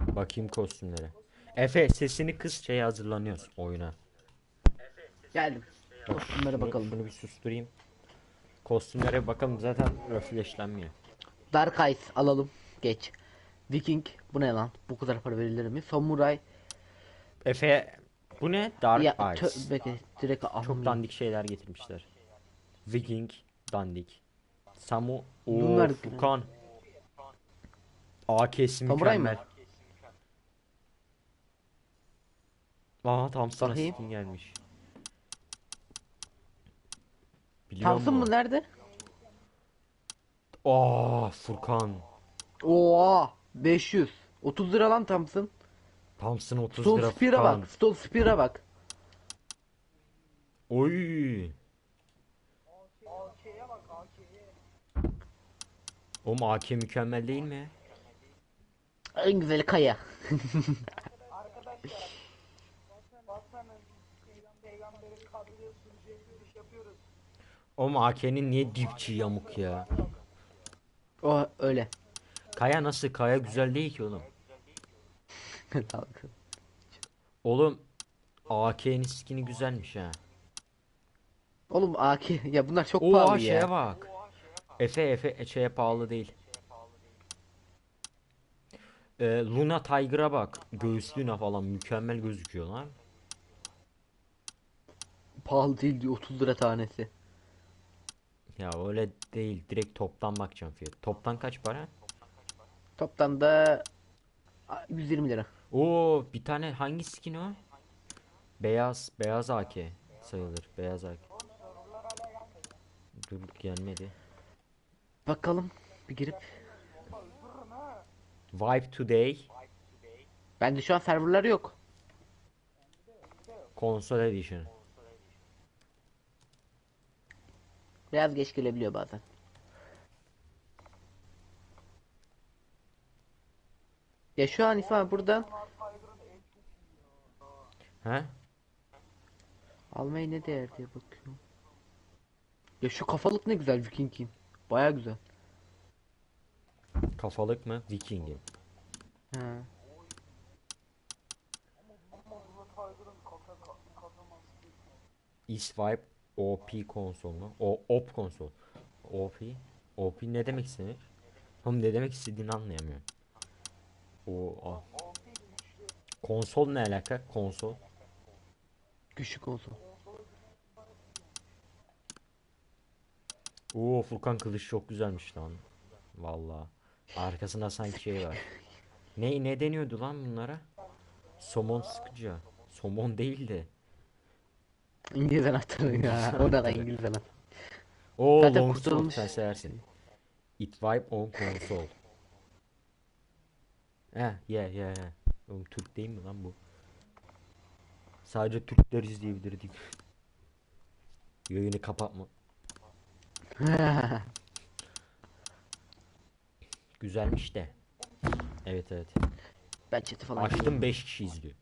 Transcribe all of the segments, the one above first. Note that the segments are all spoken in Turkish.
Bakayım kostümlere. Efe sesini kıs şeye hazırlanıyoruz oyuna. Geldim. Bunu- bakalım. Bunu bir susturayım. Kostümlere bakalım zaten röfleşlenmiyor. Dark Eyes alalım. Geç. Viking. Bu ne lan? Bu kadar para verilir mi? Samurai. Efe bu ne? Dark ya Eyes. tövbe ki, direkt Çok dandik şeyler getirmişler. Viking dandik. Samu o Bunlar- Furkan. AK'si Samuray mı? mükemmel. Aa tam sana Bakayım. skin gelmiş. Biliyor Thompson mı nerede? Aa Furkan. Oo 500. 30 lira lan Thompson. Thompson 30 Stone lira Spear'a Furkan. bak. Stone Spear'a bak. Oy. Oğlum AK mükemmel değil mi? En güzeli kaya. Oğlum AK'nin niye dipçi yamuk ya? O öyle. Kaya nasıl? Kaya güzel değil ki oğlum. Oğlum AK'nin skini güzelmiş ha. Oğlum AK ya bunlar çok Oo pahalı şeye ya. bak. Efe Efe şeye pahalı değil. Ee, Luna Tiger'a bak. Göğüslüğüne falan mükemmel gözüküyor lan. Pahalı değil diyor 30 lira tanesi. Ya öyle değil. Direkt toptan bakacağım fiyat. Toptan kaç para? Toptan da a, 120 lira. Oo bir tane hangi skin o? Beyaz beyaz AK sayılır. Beyaz AK. Dur gelmedi. Bakalım bir girip. Vibe Today Bende şu an serverlar yok. Console Edition. Biraz geç gelebiliyor bazen. Ya şu an İsmail buradan He? almaya ne değer diye bakıyorum. Ya şu kafalık ne güzel Viking'in. Baya güzel. Kafalık mı? Viking'in. East Vibe OP konsol mu? O OP konsol. OP? OP ne demek istenir? Oğlum ne demek istediğini anlayamıyorum. O a. Konsol ne alaka? Konsol. Güçlü konsol. Oo Furkan kılıç çok güzelmiş lan. Vallahi. Arkasında sanki şey var. Ne ne deniyordu lan bunlara? Somon sıkıcı. Somon değil de. İngiliz anahtarı ya. O da İngiliz anahtarı. Oo Zaten Longsword kurtulmuş. sen seversin. It vibe on console. Heh yeah yeah yeah. Oğlum Türk değil mi lan bu? Sadece Türkler izleyebilirdik. Yayını kapatma. Güzelmiş de. Evet evet. ben chat'i falan Açtım 5 kişi izliyor.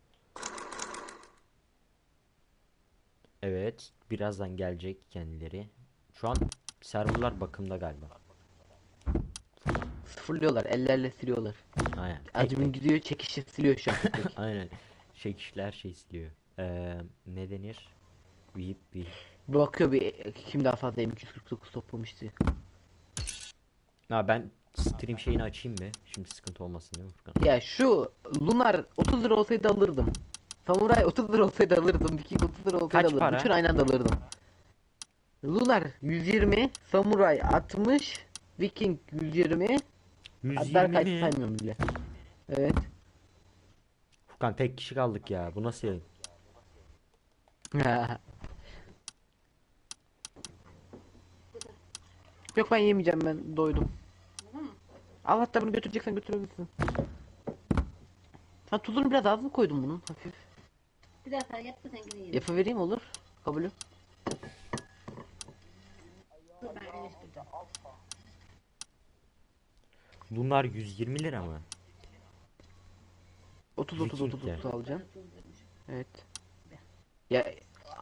Evet, birazdan gelecek kendileri. Şu an serverlar bakımda galiba. sıfırlıyorlar. Ellerle siliyorlar. Aynen. Acımın gidiyor çekişi siliyor şu an. Aynen. Şekişler şey istiyor. Ee, ne denir? Vip vip. Bakıyor bir kim daha fazla M249 toplamış diye. Ha ben stream şeyini açayım mı? Şimdi sıkıntı olmasın değil mi Furkan? Ya şu Lunar 30 lira olsaydı alırdım. Samuray 30 lira olsaydı alırdım. Viking 30 lira olsaydı Kaç alırdım. para? Bütün aynı anda alırdım. Lunar 120, Samuray 60, Viking 120, 120 Dark Eyes mi? saymıyorum bile. Evet. Furkan tek kişi kaldık ya. Bu nasıl yayın? Yok ben yemeyeceğim ben doydum. Al hatta bunu götüreceksen götürebilirsin. Ha tuzunu biraz az mı koydum bunun hafif? Bir daha sen yap da sen gidin. Yapı vereyim olur. Kabulü. Dur ben eleştireceğim. Bunlar 120 lira mı? 30 30 30 Viking 30 alacağım. Evet. Ya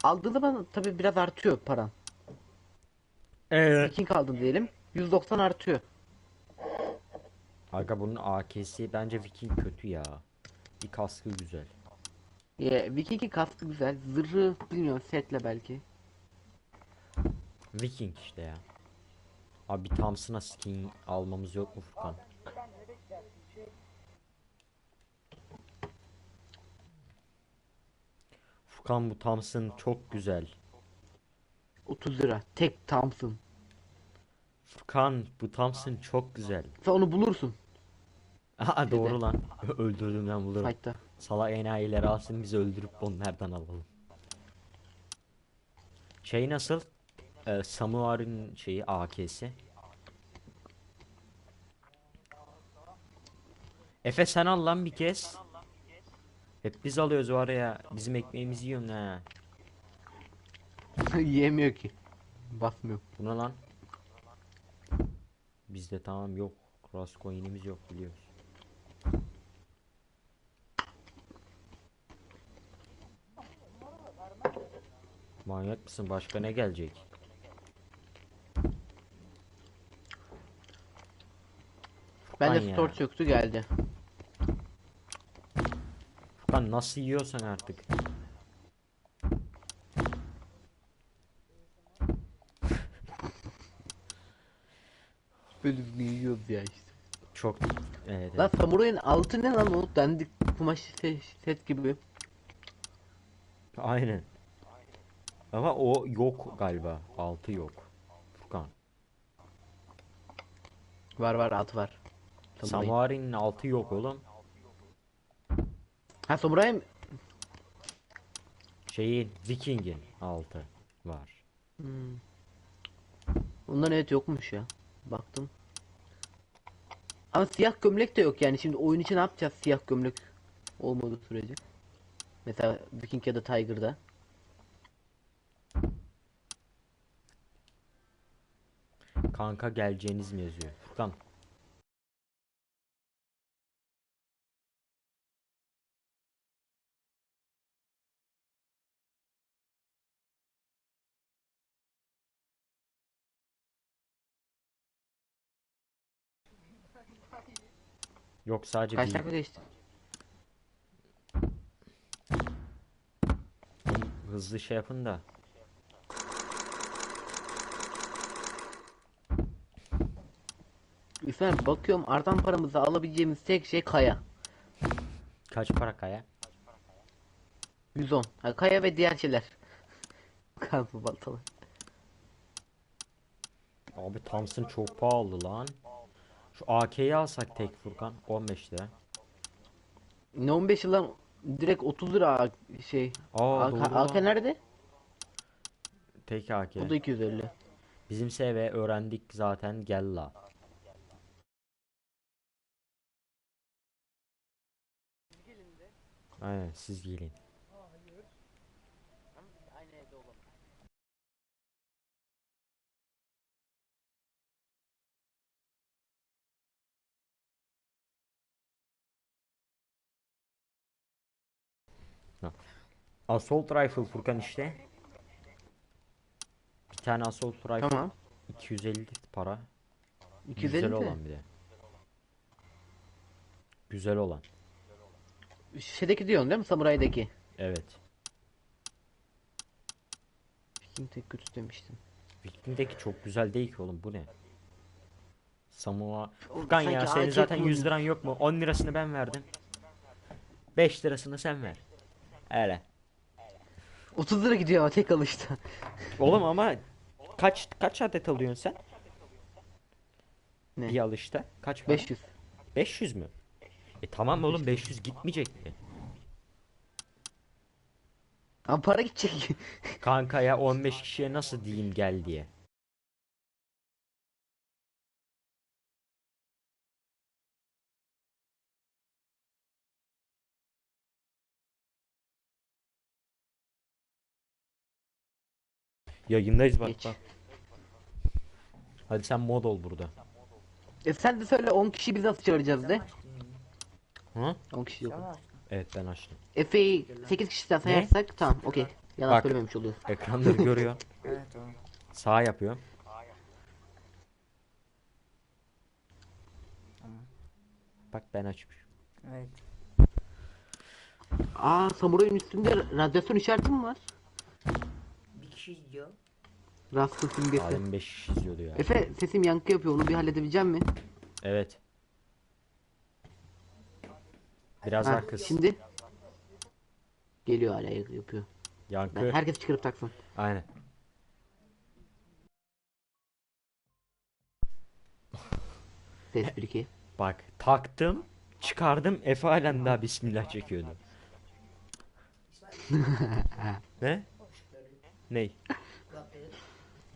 aldığında zaman tabii biraz artıyor paran. Evet. Viking aldın diyelim. 190 artıyor. Aga bunun AK'si bence Viking kötü ya. Bir kaskı güzel. Ya, Viking'in kaskı güzel. Zırhı bilmiyorum setle belki. Viking işte ya. Abi bir Thompson'a skin almamız yok mu Furkan? Furkan bu Thompson çok güzel. 30 lira. Tek Thompson. Furkan bu Thompson çok güzel. Sen onu bulursun Aa doğru lan. Öldürdüğümden bulurum. fight'ta. Salak enayileri alsın bizi öldürüp onlardan alalım. Şey nasıl? Ee, Samuar'ın şeyi AK'si. Efe sen al lan bir kez. Hep biz alıyoruz var ya. Bizim ekmeğimizi yiyorsun ha. Yiyemiyor ki. Basmıyor. Bu ne lan? Bizde tamam yok. Cross coin'imiz yok biliyoruz. Manyak mısın? Başka ne gelecek? Bende Furkan ya. store çöktü geldi. Furkan nasıl yiyorsan artık. Böyle bir yiyoruz ya işte. Çok evet, Lan evet. samurayın altı ne lan o? Dandik kumaş se- set gibi. Aynen. Ama o yok galiba. Altı yok. Furkan. Var var altı var. Samuray. Samuari'nin altı yok oğlum. Ha samuray mı? Şeyin Viking'in altı var. Hmm. Ondan evet yokmuş ya. Baktım. Ama siyah gömlek de yok yani şimdi oyun için ne yapacağız siyah gömlek olmadığı sürece. Mesela Viking ya da Tiger'da. Kanka geleceğiniz mi yazıyor? Furkan. Yok sadece Kaç dakika geçti? hızlı şey yapın da. İsmail bakıyorum artan paramızı alabileceğimiz tek şey kaya. Kaç para kaya? 110. Ha, kaya ve diğer şeyler. Kazma baltalı. Abi Thompson çok pahalı lan. Şu AK'yi alsak tek Furkan 15 lira. Ne 15 yıldan direkt 30 lira şey. Aa AK, doğru AK lan. nerede? Tek AK. O da 250. Bizim SV öğrendik zaten gel la. Aynen siz gelin. Ha. Assault rifle Furkan işte. Bir tane assault rifle Tamam. 250 para. 250 Güzel olan bir de. Güzel olan. Şeydeki diyorsun değil mi? Samuray'daki. Evet. Viking tek kötü demiştim. Viking'deki çok güzel değil ki oğlum bu ne? Samoa. Furkan sanki ya senin zaten 100 kullanıyor. liran yok mu? 10 lirasını ben verdim. 5 lirasını sen ver. Öyle. 30 lira gidiyor ama tek alışta. Oğlum ama kaç kaç adet alıyorsun sen? Ne? Bir alışta. Kaç para? 500. 500 mü? E tamam oğlum 500 gitmeyecek mi? Ama para gidecek. Kanka ya 15 kişiye nasıl diyeyim gel diye. Yayındayız bak Geç. bak. Hadi sen mod ol burada. e sen de söyle 10 kişi biz nasıl çağıracağız de. Hı? 10 kişi yok. Evet ben açtım. Efe'yi 8 kişiden sayarsak tamam okey. Yalan Bak. söylememiş oluyor. Ekranları görüyor. Evet o. Sağ yapıyor. bak ben açmışım. Evet. Aa samurayın üstünde radyasyon işareti mi var? Bir kişi izliyor. Rastlı simgesi. Alem 5 izliyordu ya. Efe sesim yankı yapıyor onu bir halledebilecek mi? Evet. Biraz Ha, daha kız. şimdi geliyor hala yapıyor. Yankı. Ben, herkes çıkarıp taksın. Aynen. Ses 1 2. Bak taktım. Çıkardım. Efe halen daha bismillah çekiyordu. ne? Ney?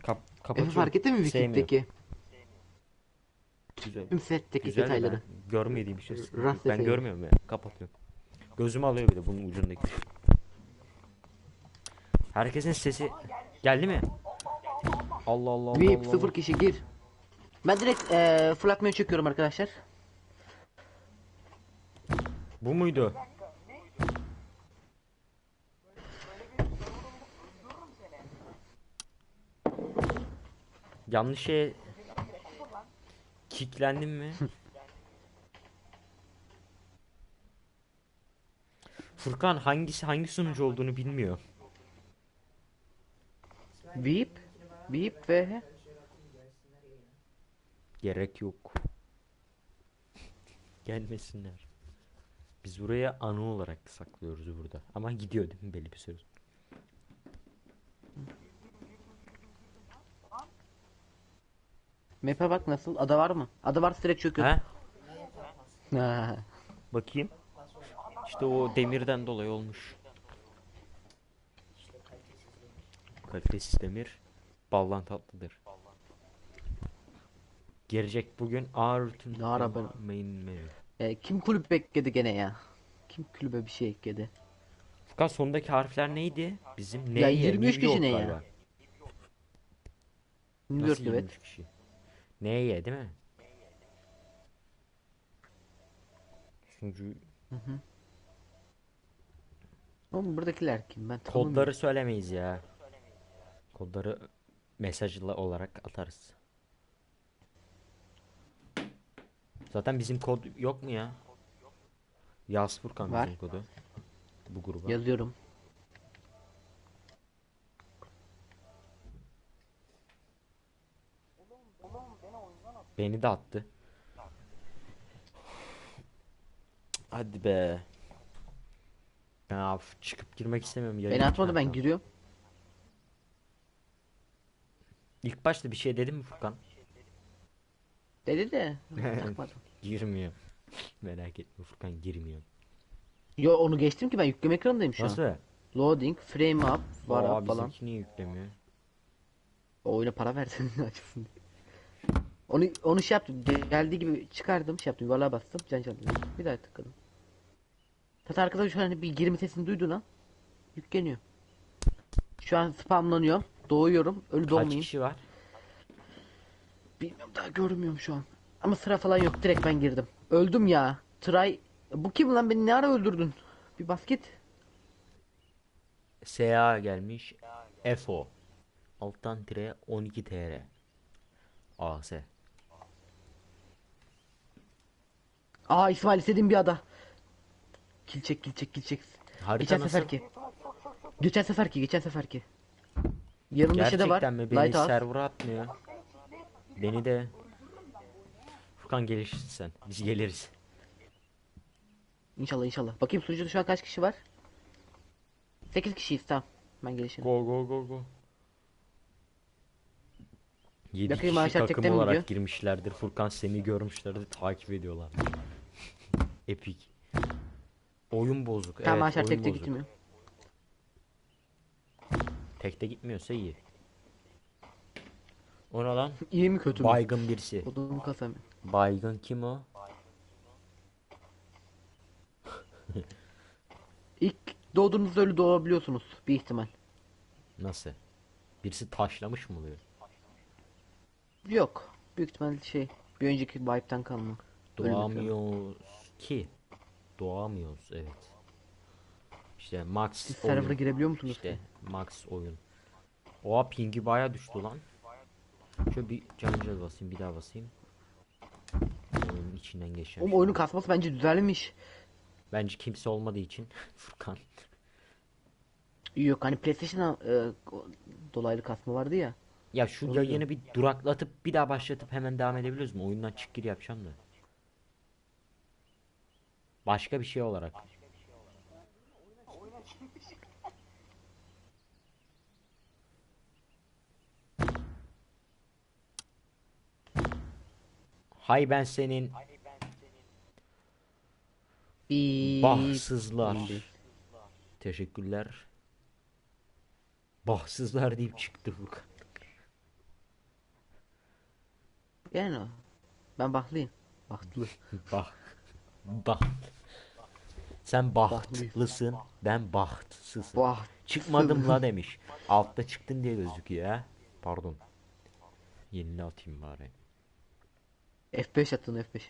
Kap Efe kapatıyorum. fark ettin mi Sevmiyorum. Wikip'teki? Güzel. Tüm setteki Güzel de detayları. ben görmediğim bir şey. sıkıntı yok. Rast Ben görmüyorum ya. Kapatıyorum. Gözüm alıyor bir de bunun ucundaki. Herkesin sesi geldi mi? Allah Allah Allah. VIP Allah. sıfır kişi gir. Ben direkt eee fırlatmaya çekiyorum arkadaşlar. Bu muydu? Yanlış şey Kicklendim mi? Furkan hangisi hangi sunucu olduğunu bilmiyor. VIP VIP ve Gerek yok. Gelmesinler. Biz buraya anı olarak saklıyoruz burada. Ama gidiyor değil mi belli bir süre. Map'e bak nasıl? Ada var mı? Ada varsa direkt çöküyor. He? Ha. Bakayım. İşte o demirden dolayı olmuş. Kalitesiz demir ballan tatlıdır. Gelecek bugün ağır rutin Ne ara ben- main menü. E, kim kulüp ekledi gene ya? Kim kulübe bir şey ekledi? Furkan sondaki harfler neydi? Bizim neye? 23 New York kişi ne ya? Nasıl evet. 23 kişi? Neye değil mi? Sunucu Oğlum buradakiler kim? Ben tanımıyorum. kodları söylemeyiz ya. Kodları mesajla olarak atarız. Zaten bizim kod yok mu ya? Yaz Furkan Var. bizim kodu. Bu gruba. Yazıyorum. Beni de attı. Hadi be. Abi çıkıp girmek istemiyorum. yayın Beni atmadı ben giriyorum. İlk başta bir şey dedim mi Furkan? Dedi de. takmadım. Girmiyor. Merak etme Furkan girmiyor. Yo onu geçtim ki ben yükleme ekranındayım şu an. Nasıl? Loading, frame up, var Aa, up falan. bizimki niye yüklemiyor? O oyuna para versin açılsın diye. Onu onu şey yaptım. Geldiği gibi çıkardım, şey yaptım. Yuvarlığa bastım, can çaldım. Bir daha tıkladım. Zaten arkada şu an hani bir girme sesini duydu lan. Yükleniyor. Şu an spamlanıyor. Doğuyorum. Ölü Kaç doğmayayım. kişi var? Bilmiyorum daha görmüyorum şu an. Ama sıra falan yok. Direkt ben girdim. Öldüm ya. Try. Bu kim lan? Beni ne ara öldürdün? Bir basket. SA gelmiş. FO. Alttan tire 12 TR. AS. Aa İsmail istediğim bir ada. Kil çek, kil çek, kil çek. Harita Geçen nasıl? seferki. Geçen seferki, geçen seferki. Yanımda şey de var. Gerçekten mi? Beni Lighthouse. server'a atmıyor. Beni de. Furkan gelirsin sen. Biz geliriz. İnşallah inşallah. Bakayım sunucuda şu an kaç kişi var? 8 kişiyiz tamam. Ben gelişim. Go go go go. 7 Bakayım kişi takım olarak gidiyor? girmişlerdir. Furkan seni görmüşlerdir. Takip ediyorlar. Epic. Oyun bozuk. Tamam evet, aşağı oyun tekte bozuk. gitmiyor. Tekte gitmiyorsa iyi. O ne lan? İyi mi kötü mü? Baygın birisi. Odun kasam. Baygın kim o? İlk doğduğunuzda ölü doğabiliyorsunuz bir ihtimal. Nasıl? Birisi taşlamış mı oluyor? Yok. Büyük ihtimal şey bir önceki wipe'tan kalma. Yapıyor. Doğamıyoruz ki. Doğamıyoruz evet. İşte max Siz oyun. server'a girebiliyor musunuz? İşte max oyun. Oha pingi baya düştü lan. Şöyle bir cancel basayım bir daha basayım. Oyunun içinde. içinden geçeceğim. Oğlum şimdi. oyunun kasması bence düzelmiş. Bence kimse olmadığı için Furkan. Yok hani PlayStation'a e, dolaylı kasma vardı ya. Ya şu Onu yayını bir duraklatıp bir daha başlatıp hemen devam edebiliyoruz mu? Oyundan çık gir yapacağım da. Başka bir şey olarak. Hay ben senin. Oldu. Teşekkürler. Bahtsızlar deyip çıktı Furkan. Yani o. Ben baklıyım. Bahtlı. Bah. Bah. Sen bahtlısın, ben bahtsızım. Baht. Çıkmadım la demiş. Altta çıktın diye gözüküyor ha. Pardon. Yenini atayım bari. F5 atın F5.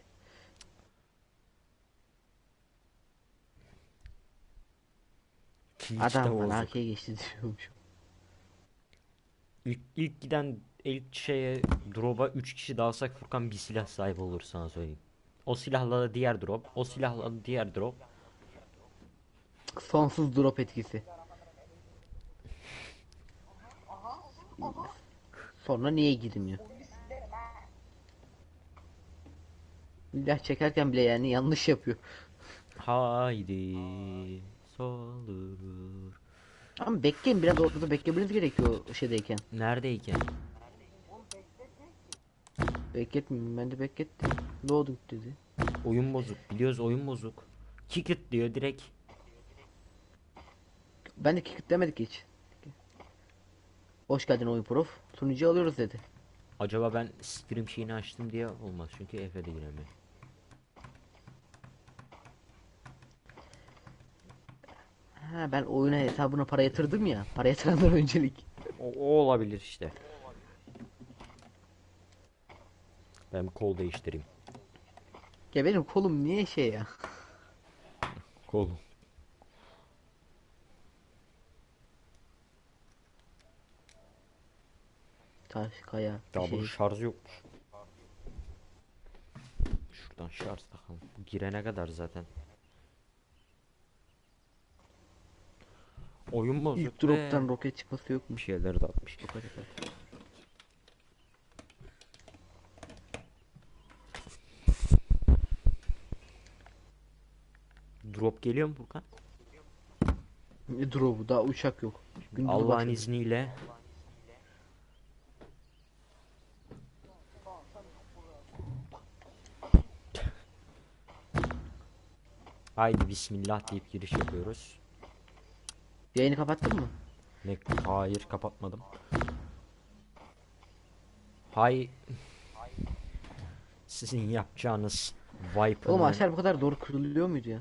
Twitch de Adam bana AK'ye geçti diyormuşum. İlk, ilk giden ilk şeye drop'a 3 kişi dalsak Furkan bir silah sahibi olur sana söyleyeyim. O silahla da diğer drop, o silahla da diğer drop. Sonsuz drop etkisi. Sonra niye girmiyor? Silah çekerken bile yani yanlış yapıyor. Haydi solur. Ama bekleyin biraz ortada beklemeniz gerekiyor o şeydeyken. Neredeyken? Bekletmiyorum ben de beklettim. Loading dedi. Oyun bozuk. Biliyoruz oyun bozuk. Kick it diyor direkt. Ben de kick demedik hiç. Hoş geldin oyun prof. Sunucu alıyoruz dedi. Acaba ben stream şeyini açtım diye olmaz çünkü Efe'de giremiyor. Ha ben oyuna hesabına para yatırdım ya. Para yatıranlar öncelik. O, o olabilir işte. Ben kol değiştireyim. Ya benim kolum niye şey ya? Kol. Taş, kaya, bir Ya şey. bunun şarjı yokmuş. Şuradan şarj takalım. Bu girene kadar zaten. Oyun bozuk İlk drop'tan roket çıkması bir yokmuş. şeyler de atmış. Yukarı yukarı. Drop geliyor mu Furkan? Ne drop'u daha uçak yok. Gündüz Allah'ın izniyle. Haydi bismillah deyip giriş yapıyoruz. Yayını kapattın mı? Ne? Hayır kapatmadım. Hay sizin yapacağınız Viper'ın Oğlum aşağı bu kadar doğru kırılıyor muydu ya?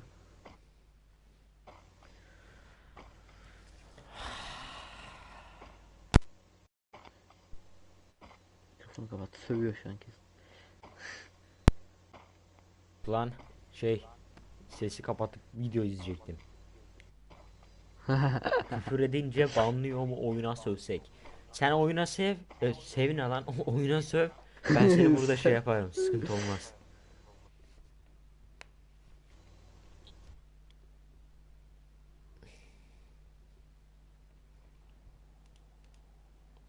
Mikrofonu kapat. Sövüyor şu an kesin. lan şey sesi kapatıp video izleyecektim. Küfür edince banlıyor mu oyuna sövsek. Sen oyuna sev, e, sevin lan oyuna söv. Ben seni burada şey yaparım. Sıkıntı olmaz.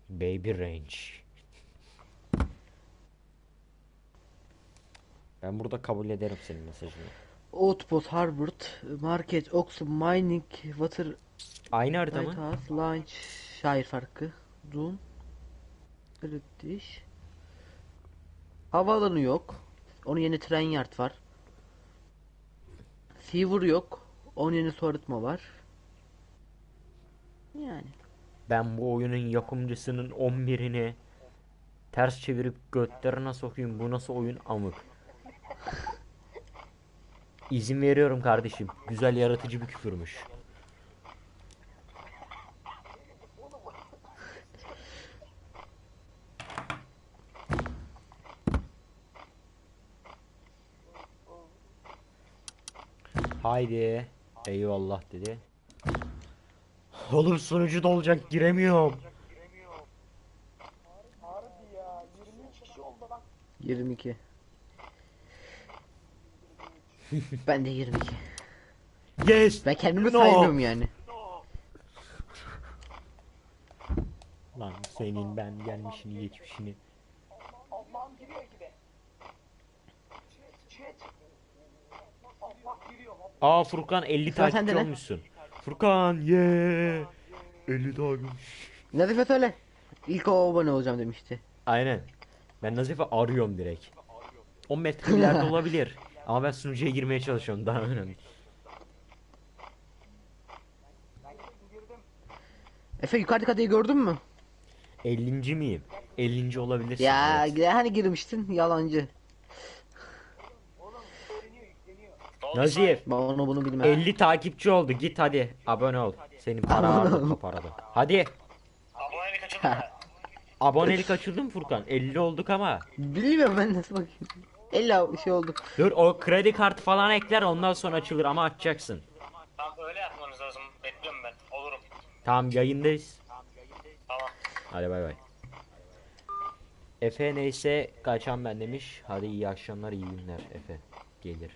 Baby Range. Ben burada kabul ederim senin mesajını. Outpost, Harvard, Market, Oxford, Mining, Water, Aynı harita mı? Lighthouse, Launch, şair farkı, Zoom, British. Havaalanı yok. Onun yerine tren yard var. Fever yok. Onun yerine su arıtma var. Yani. Ben bu oyunun yapımcısının 11'ini ters çevirip götlerine sokayım. Bu nasıl oyun amık. İzin veriyorum kardeşim. Güzel yaratıcı bir küfürmüş. Haydi. Eyvallah dedi. Oğlum sunucu da olacak giremiyorum. 22. Ben de 22. Yes. Ben kendimi No. saymıyorum yani. Lan senin ben gelmişini geçmişini. Aa Furkan 50 Sıra sende takipçi ne? olmuşsun. Furkan ye. 50 takipçi. Nazife söyle. İlk o abone olacağım demişti. Aynen. Ben Nazife arıyorum direkt. 10 metre ileride olabilir. Ama ben sunucuya girmeye çalışıyorum daha önemli. Efe yukarıdaki adayı gördün mü? 50. miyim? 50. olabilirsin. Ya evet. hani girmiştin yalancı. Nazif Ben onu bunu bilmem. 50 takipçi oldu. Git hadi abone ol. Senin para Abone aldı ol. top arada. Hadi. Abonelik açıldı mı? Abonelik açıldı mı Furkan? 50 olduk ama. Bilmiyorum ben nasıl bakayım. 50 şey oldu. Dur o kredi kartı falan ekler ondan sonra açılır ama açacaksın. Tamam öyle yapmanız lazım. Bekliyorum ben. Olurum. Tamam yayındayız. Tamam. Hadi bay bay. Efe neyse kaçan ben demiş. Hadi iyi akşamlar iyi günler Efe. Gelir.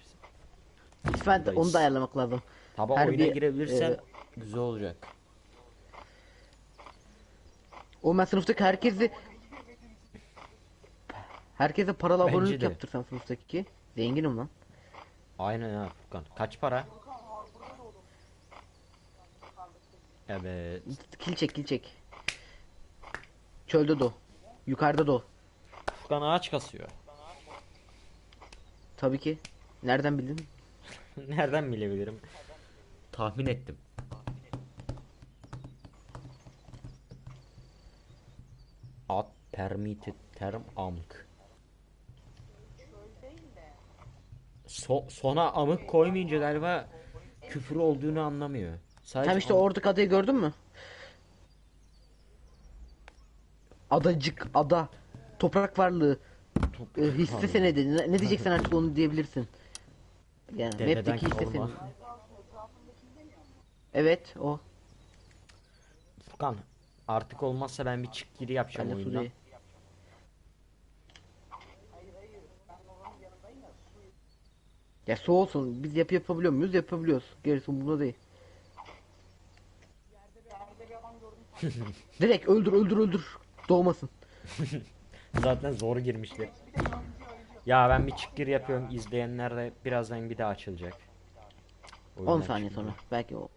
Lütfen de onu da ayarlamak lazım. Tabi Her oyuna bir, girebilirsen e, güzel olacak. O ben sınıftaki herkesi Herkese paralı Bence abonelik de. yaptırsam sınıftaki zenginim lan. Aynen ha Furkan. Kaç para? Evet. Kil çek kil çek. Çölde do. Yukarıda do. Furkan ağaç kasıyor. Tabii ki. Nereden bildin? Nereden bilebilirim? Tahmin ettim. At permitted term amk. So sona amık koymayınca galiba küfür olduğunu anlamıyor. Sadece Tam işte amık- oradaki adayı gördün mü? Adacık, ada, toprak varlığı, e, hisse senedi. Ne, ne diyeceksen artık onu diyebilirsin. Yani Dededen map'teki hisse senedi. Evet o. Furkan artık olmazsa ben bir çık giri yapacağım Ben oyundan. Suriye. Ya su olsun. Biz yapı yapabiliyor muyuz? Yapabiliyoruz. Gerisi umurumda değil. Direkt öldür öldür öldür. Doğmasın. Zaten zor girmişler. Ya ben bir çık gir yapıyorum. İzleyenler de birazdan bir daha açılacak. 10 Oyundan saniye sonra. Belki o